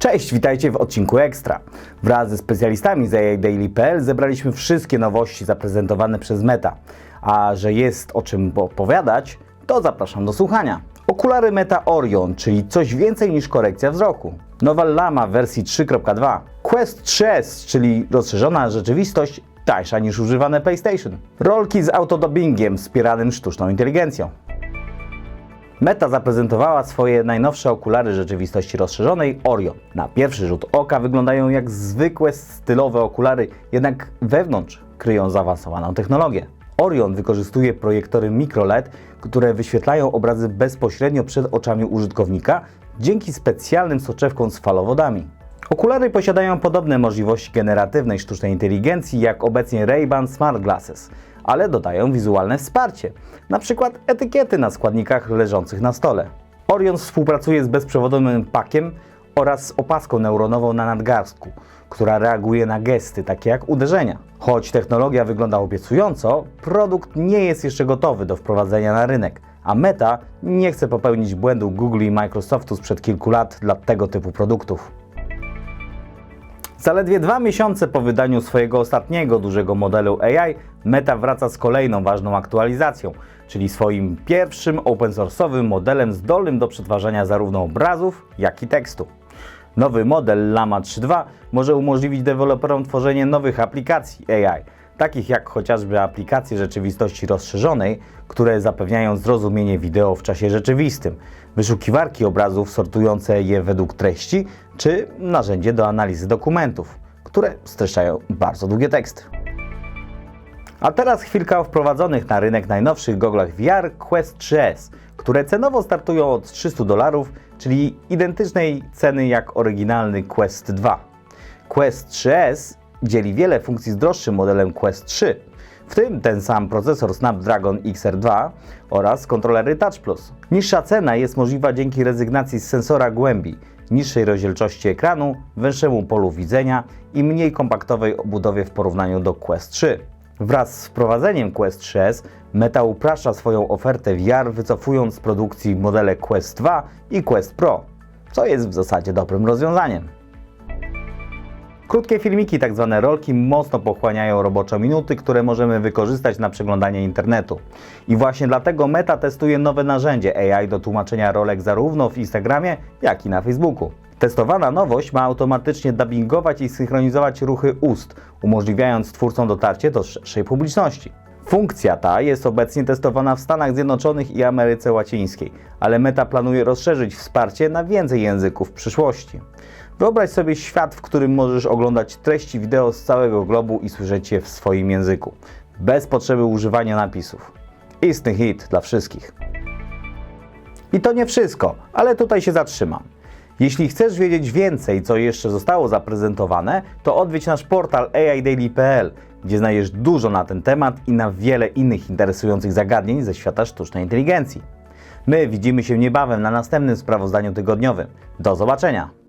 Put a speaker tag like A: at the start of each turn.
A: Cześć, witajcie w odcinku Ekstra. Wraz ze specjalistami z AIDaily.pl zebraliśmy wszystkie nowości zaprezentowane przez Meta. A że jest o czym opowiadać, to zapraszam do słuchania. Okulary Meta Orion, czyli coś więcej niż korekcja wzroku. Nowa Lama w wersji 3.2. Quest 3S, czyli rozszerzona rzeczywistość tańsza niż używane PlayStation. Rolki z autodubbingiem wspieranym sztuczną inteligencją. Meta zaprezentowała swoje najnowsze okulary rzeczywistości rozszerzonej Orion. Na pierwszy rzut oka wyglądają jak zwykłe stylowe okulary, jednak wewnątrz kryją zaawansowaną technologię. Orion wykorzystuje projektory microLED, które wyświetlają obrazy bezpośrednio przed oczami użytkownika dzięki specjalnym soczewkom z falowodami. Okulary posiadają podobne możliwości generatywnej sztucznej inteligencji jak obecnie Ray-Ban Smart Glasses, ale dodają wizualne wsparcie, przykład etykiety na składnikach leżących na stole. Orion współpracuje z bezprzewodowym pakiem oraz z opaską neuronową na nadgarstku, która reaguje na gesty, takie jak uderzenia. Choć technologia wygląda obiecująco, produkt nie jest jeszcze gotowy do wprowadzenia na rynek, a Meta nie chce popełnić błędu Google i Microsoftu sprzed kilku lat dla tego typu produktów. Zaledwie dwa miesiące po wydaniu swojego ostatniego dużego modelu AI, Meta wraca z kolejną ważną aktualizacją, czyli swoim pierwszym open source'owym modelem zdolnym do przetwarzania zarówno obrazów, jak i tekstu. Nowy model Lama 3.2 może umożliwić deweloperom tworzenie nowych aplikacji AI, takich jak chociażby aplikacje rzeczywistości rozszerzonej, które zapewniają zrozumienie wideo w czasie rzeczywistym, wyszukiwarki obrazów sortujące je według treści, czy narzędzie do analizy dokumentów, które streszczają bardzo długie teksty. A teraz chwilka o wprowadzonych na rynek najnowszych goglach VR Quest 3S, które cenowo startują od 300 dolarów, czyli identycznej ceny jak oryginalny Quest 2. Quest 3S dzieli wiele funkcji z droższym modelem Quest 3, w tym ten sam procesor Snapdragon XR2 oraz kontrolery Touch Plus. Niższa cena jest możliwa dzięki rezygnacji z sensora głębi, niższej rozdzielczości ekranu, węższemu polu widzenia i mniej kompaktowej obudowie w porównaniu do Quest 3. Wraz z wprowadzeniem Quest 3S Meta upraszcza swoją ofertę VR, wycofując z produkcji modele Quest 2 i Quest Pro, co jest w zasadzie dobrym rozwiązaniem. Krótkie filmiki, tak zwane rolki, mocno pochłaniają roboczo minuty, które możemy wykorzystać na przeglądanie internetu. I właśnie dlatego Meta testuje nowe narzędzie AI do tłumaczenia rolek zarówno w Instagramie, jak i na Facebooku. Testowana nowość ma automatycznie dubbingować i synchronizować ruchy ust, umożliwiając twórcom dotarcie do szerszej publiczności. Funkcja ta jest obecnie testowana w Stanach Zjednoczonych i Ameryce Łacińskiej, ale Meta planuje rozszerzyć wsparcie na więcej języków w przyszłości. Wyobraź sobie świat, w którym możesz oglądać treści wideo z całego globu i słyszeć je w swoim języku, bez potrzeby używania napisów. Istny hit dla wszystkich. I to nie wszystko, ale tutaj się zatrzymam. Jeśli chcesz wiedzieć więcej, co jeszcze zostało zaprezentowane, to odwiedź nasz portal AIDaily.pl, gdzie znajdziesz dużo na ten temat i na wiele innych interesujących zagadnień ze świata sztucznej inteligencji. My widzimy się niebawem na następnym sprawozdaniu tygodniowym. Do zobaczenia!